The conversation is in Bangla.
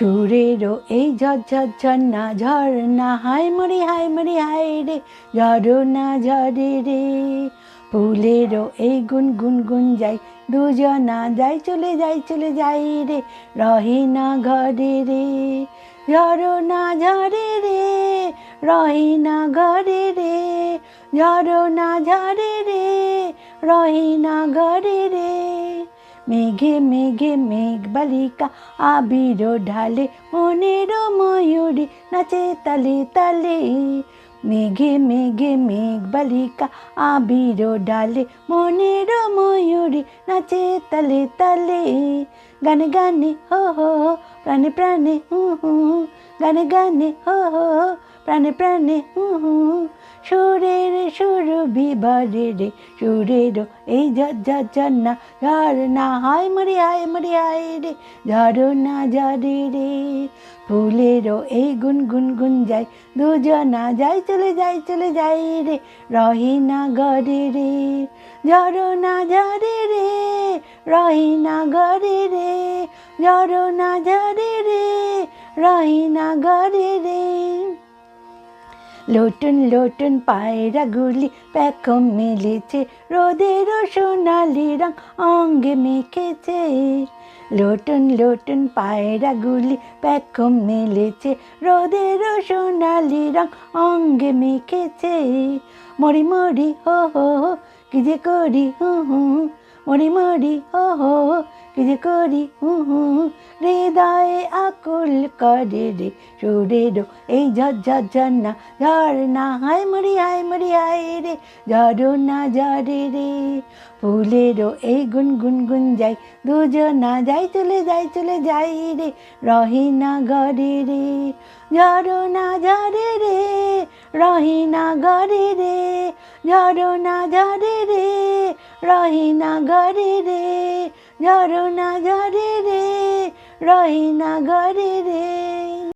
সুরেরও এই ঝরঝর ঝর্ণা ঝর্ণা হাই মরি হাই মরি হাই রে ঝরনা ঝরে রে। ফুলেরও এই গুন গুন গুন যাই দুজনা যাই চলে যাই চলে যাই রে, রহে না ঘরে রে। ঝরনা ঝরে রে, রহে না ঘরে রে ঝরনা ঝরে রে, রহে না ঘরে রে। মেঘে মেঘে মেঘ বালিকা আবির ঢালে মনের ময়ূরী নাচে তালে তালে মেঘে মেঘে মেঘ বালিকা আবির ডালে মনের ময়ূরী নাচে তালে তালে গানে গানে হো হো হো, প্রাণে প্রাণে হু হু গানে গানে হো হো হো, প্রাণে প্রাণে হু হু সুরের সুর বিবারে রে, সুরের এই ঝর্ণা ঝর্ণা হায় মরি হায় মরি হায় রে ঝরনা ঝরে রে। ফুলেরও এই গুন গুন গুন যাই দুজনা যাই চলে যাই চলে যাই রে, রহি না গরে রে। ঝরনা ঝরে রে, রহি না গরে রে ঝরনা ঝরে রে, রহি না গরে রে। লোটন লোটন পায়রাগুলি প্যাকম মিলেছে রোদেরও সোনালি রং অঙ্গে মেখেছে। লোটন লোটন পায়রাগুলি প্যাকম মেলেছে রোদেরও সোনালি রং অঙ্গে মেখেছে। মরি মরি হো হো, কি যে করি হু হু। মরি মরি হো হো হো, কি যে করি হু হৃদয়ে আকুল করে রে সুরেরও এই ঝরঝর ঝর্ণা ঝর্ণা হায় মরি হায় মরি হায় রে ঝরনা ঝরে রে। ফুলেরও এই গুন গুন গুন যাই দুজনা যাই চলে যাই চলে যাই রে রহি না ঘরে রে ঝরনা ঝরে রে রহি না ঘরে রে ঝরনা ঝরে রহি না ঘরে রে ঝরনা ঝরে রে রহি না ঘরে রে।